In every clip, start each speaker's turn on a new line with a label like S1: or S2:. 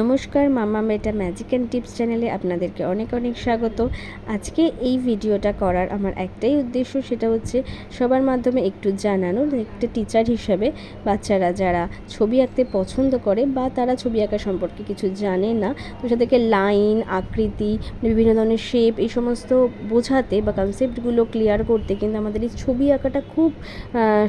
S1: নমস্কার, মামা মেটা magic and tips চ্যানেলে আপনাদেরকে অনেক অনেক স্বাগত। আজকে এই ভিডিওটা করার আমার একটাই উদ্দেশ্য, সেটা হচ্ছে সবার মাধ্যমে একটু জানানো, একটা টিচার হিসাবে বাচ্চারা যারা ছবি আঁকতে পছন্দ করে বা তারা ছবি আঁকা সম্পর্কে কিছু জানে না, তো তাদেরকে লাইন আকৃতি, বিভিন্ন ধরনের শেপ এই সমস্ত বোঝাতে বা কনসেপ্টগুলো ক্লিয়ার করতে কিন্তু আমাদের এই ছবি আঁকাটা খুব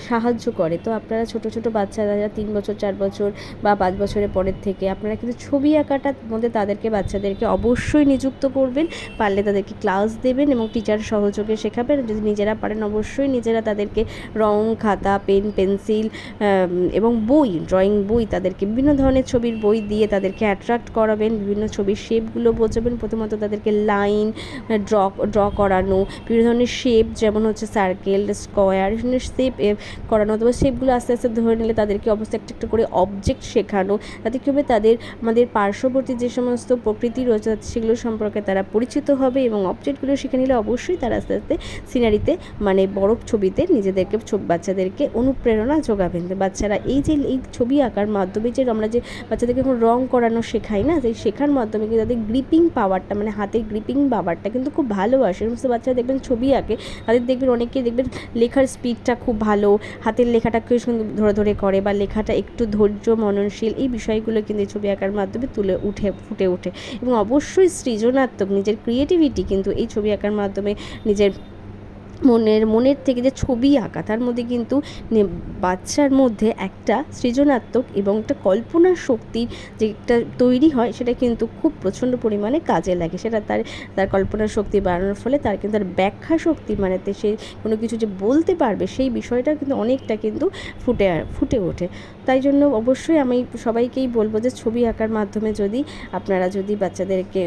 S1: সাহায্য করে। তো আপনারা ছোট ছোট বাচ্চারা, যারা তিন বছর, চার বছর বা পাঁচ বছরের পরের থেকে, আপনারা কিন্তু ছবি আঁকাটার মধ্যে তাদেরকে, বাচ্চাদেরকে অবশ্যই নিযুক্ত করবেন। পারলে তাদেরকে ক্লাস দেবেন এবং টিচার সহযোগে শেখাবেন। যদি নিজেরা পারেন, অবশ্যই নিজেরা তাদেরকে রং, খাতা পেন পেন্সিল এবং বই ড্রয়িং বই তাদেরকে বিভিন্ন ধরনের ছবির বই দিয়ে তাদেরকে অ্যাট্রাক্ট করাবেন। বিভিন্ন ছবির শেপগুলো বোঝাবেন। প্রথমত তাদেরকে লাইন ড্র ড্র করানো, বিভিন্ন ধরনের শেপ যেমন হচ্ছে সার্কেল স্কোয়ার শেপ করানো। অথবা শেপগুলো আস্তে আস্তে ধরে নিলে তাদেরকে অবশ্যই একটা একটা করে অবজেক্ট শেখানো। তাতে কী হবে? তাদের আমাদের পার্শ্ববর্তী যে সমস্ত প্রকৃতি রয়েছে, সেগুলো সম্পর্কে তারা পরিচিত হবে এবং অবজেক্টগুলো শিখে নিলে অবশ্যই তারা আস্তে আস্তে সিনারিতে মানে বড় ছবিতে নিজেদেরকে বাচ্চাদেরকে অনুপ্রেরণা যোগাবেন। বাচ্চারা এই যে এই ছবি আঁকার মাধ্যমে যে আমরা যে বাচ্চাদেরকে এখন রং করানো শেখাই না, সেই শেখার মাধ্যমে কিন্তু তাদের গ্রিপিং পাওয়ারটা মানে হাতের গ্রিপিং পাওয়ারটা কিন্তু খুব ভালো আসে। সমস্ত বাচ্চারা দেখবেন ছবি আঁকে, তাদের দেখবেন অনেকেই দেখবেন লেখার স্পিডটা খুব ভালো, হাতের সুন্দর ধরে ধরে করে বা লেখাটা একটু ধৈর্য, মননশীল, এই বিষয়গুলো কিন্তু ছবি আঁকার মাধ্যমে তুলে উঠে, ফুটে ওঠে। এবং অবশ্যই সৃজনাত্মক, নিজের ক্রিয়েটিভিটি কিন্তু এই ছবি আঁকার মাধ্যমে নিজের মনের মনের থেকে যে ছবি আঁকা, তার মধ্যে কিন্তু বাচ্চার মধ্যে একটা সৃজনাত্মক এবং একটা কল্পনা শক্তি যে একটা তৈরি হয়, সেটা কিন্তু খুব প্রচণ্ড পরিমাণে কাজে লাগে। সেটা তার তার কল্পনা শক্তি বাড়ানোর ফলে তার কিন্তু তার ব্যাখ্যা শক্তি মানে সে কোনো কিছু যে বলতে পারবে, সেই বিষয়টা কিন্তু অনেকটা কিন্তু ফুটে ফুটে ওঠে। তাই জন্য অবশ্যই আমি সবাইকেই বলব যে ছবি আঁকার মাধ্যমে যদি আপনারা যদি বাচ্চাদেরকে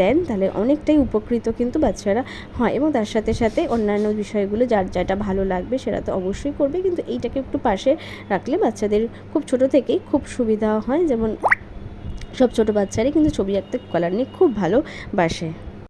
S1: দেন, তাহলে অনেকটাই উপকৃত কিন্তু বাচ্চারা হয় এবং তার সাথে সাথে অন্যান্য বিষয়গুলো যার যেটা ভালো লাগবে সেটা তো অবশ্যই করবে। কিন্তু এইটাকে একটু পাশে রাখলে বাচ্চাদের খুব ছোট থেকেই খুব সুবিধা হয়। যেমন সব ছোট বাচ্চারাই কিন্তু ছবি আঁকতে কলার নিয়ে খুব ভালোবাসে